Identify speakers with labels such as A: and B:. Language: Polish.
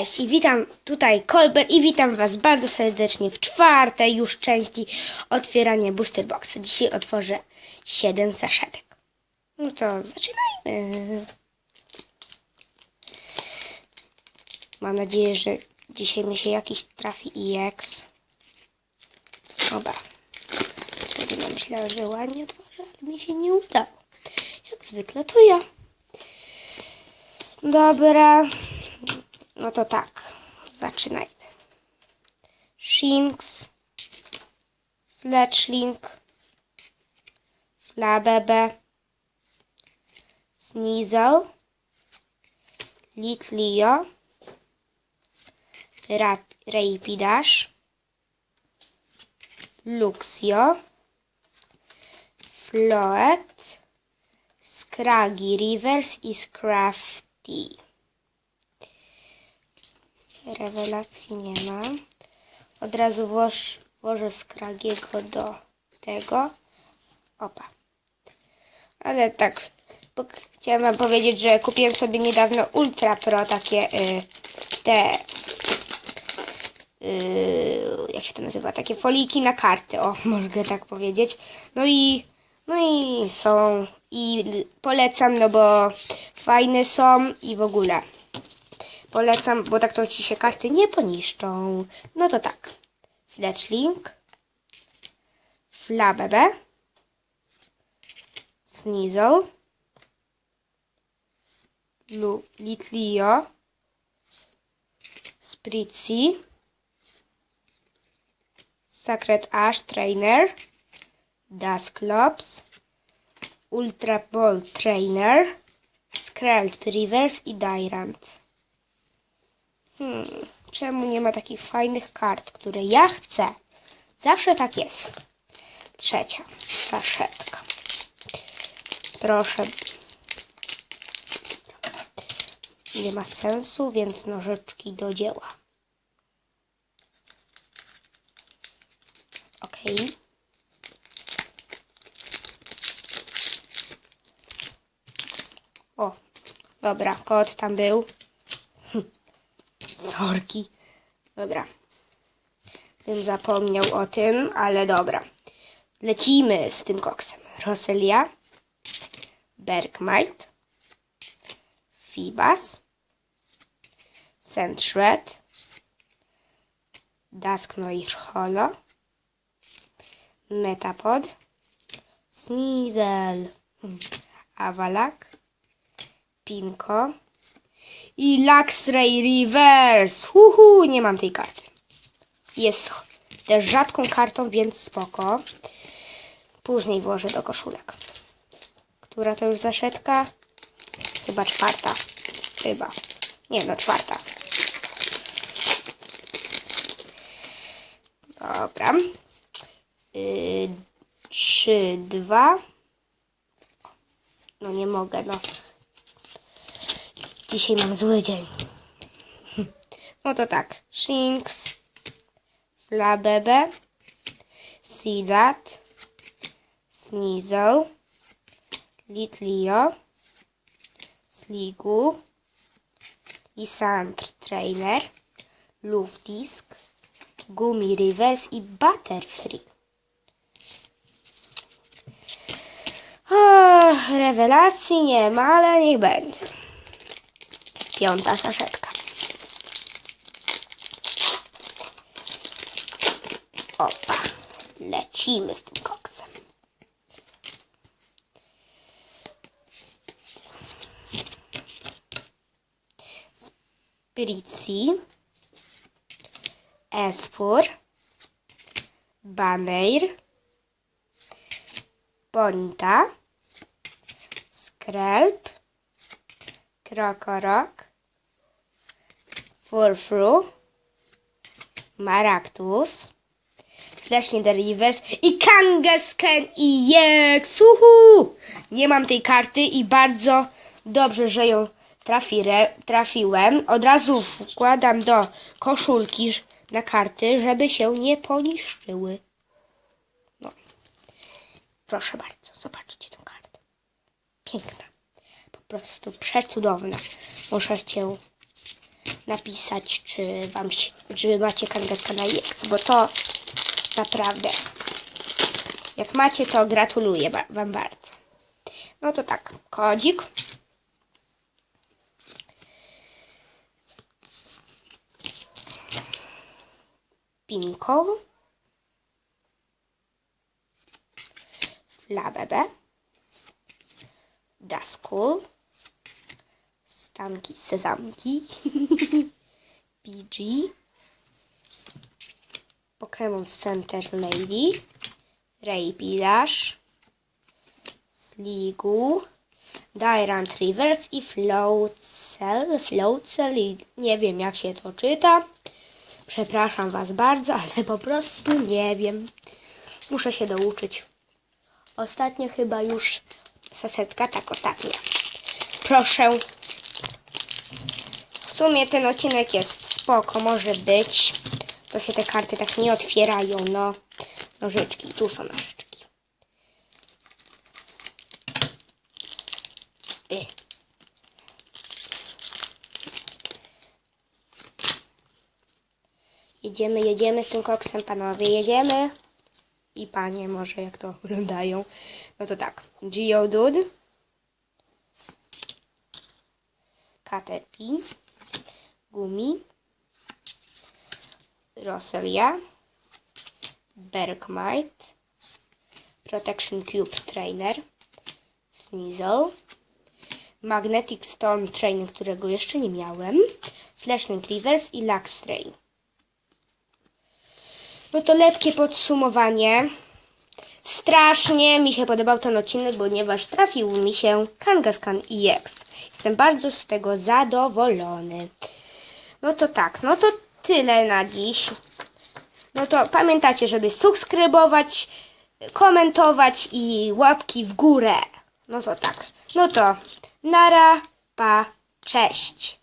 A: Cześć i witam tutaj Kolber i witam Was bardzo serdecznie w czwartej już części otwierania Booster Boxa. Dzisiaj otworzę 7 saszetek. No to zaczynajmy. Mam nadzieję, że dzisiaj mi się jakiś trafi EX. Oba. Wtedy myślała, że ładnie otworzę, ale mi się nie udało. Jak zwykle to ja. Dobra. No to tak. Zaczynajmy. Shinx. Fletchling. Flabebe. Sneasel. Litleo. Rap- Rapidash. Luxio. Floet. Scraggy Rivers i Scrafty. Rewelacji nie ma. Od razu włoż, włożę Scraggiego do tego. Opa. Ale tak, bo ch- chciałam wam powiedzieć, że kupiłem sobie niedawno Ultra Pro takie y, te y, jak się to nazywa, takie foliki na karty, o, mogę tak powiedzieć. No i no i są i polecam, no bo fajne są i w ogóle. Polecam, bo tak to ci się karty nie poniszczą. No to tak. Fletchling. Flabebe. Sneasel. Litleo. Spritzy. Sacred Ash Trainer. Dusclops. Ultra Ball Trainer. Skreld Rivers i Dyrant. Hmm, czemu nie ma takich fajnych kart, które ja chcę? Zawsze tak jest. Trzecia saszetka. Proszę. Nie ma sensu, więc nożyczki do dzieła. Ok. O, dobra, kot tam był. Sorki. Dobra. Bym zapomniał o tym, ale dobra. Lecimy z tym koksem. Roselia. Bergmite. Fibas. Sandshred. Dusknoir Holo. Metapod. Sneasel. Avalak. Pinko. I Luxray Reverse. Huhu, nie mam tej karty. Jest też rzadką kartą, więc spoko. Później włożę do koszulek. Która to już zaszetka? Chyba czwarta. Chyba. Nie, no czwarta. Dobra. Yy, trzy, dwa. No nie mogę, no. Dzisiaj mam zły dzień. No to tak. Shinx, Flabebe, Sidat, Sneasel, Litleo, Sligu, Lisandr Trainer, Luftisk, Gumi Rivers i Butterfree. O, rewelacji nie ma, ale niech będzie. Piąta saszetka. Opa. Lecimy z tym koksem. Spritzy. Espur. Baneir. Bonita. Skrelp. Krokorok. Furfru. Maractus. Flash Nether Reverse i Kangaskhan i Jex. Nie mam tej karty i bardzo dobrze, że ją trafiłem. Od razu wkładam do koszulki na karty, żeby się nie poniszczyły. No. Proszę bardzo, zobaczcie tę kartę. Piękna. Po prostu przecudowna. Muszę cię napisać, czy wam się, czy macie Kangaska na EX, bo to naprawdę. Jak macie, to gratuluję wam bardzo. No to tak, kodzik. Pinko. Labebe. Dasku. Stanki, sezamki. PG. Pokémon Center Lady. Rapidash. Sligu. Dyrant Rivers i Floatcel. Floatcel i nie wiem jak się to czyta. Przepraszam Was bardzo, ale po prostu nie wiem. Muszę się douczyć. Ostatnio chyba już sasetka, tak ostatnio. Proszę. Sumie ten odcinek jest spoko, może być. To się te karty tak nie otwierają, no. Nożyczki, tu są nożyczki. Jedziemy, jedziemy z tym koksem, panowie, jedziemy. I panie może jak to oglądają. No to tak. Geodude. Caterpie. Gumi. Roselia. Bergmite. Protection Cube Trainer. Sneasel. Magnetic Storm Trainer, którego jeszcze nie miałem. Flashing Rivers i Luxray. No to letkie podsumowanie. Strasznie mi się podobał ten odcinek, ponieważ trafił mi się Kangaskhan EX. Jestem bardzo z tego zadowolony. No to tak, no to tyle na dziś. No to pamiętacie, żeby subskrybować, komentować i łapki w górę. No to tak. No to nara, pa, cześć.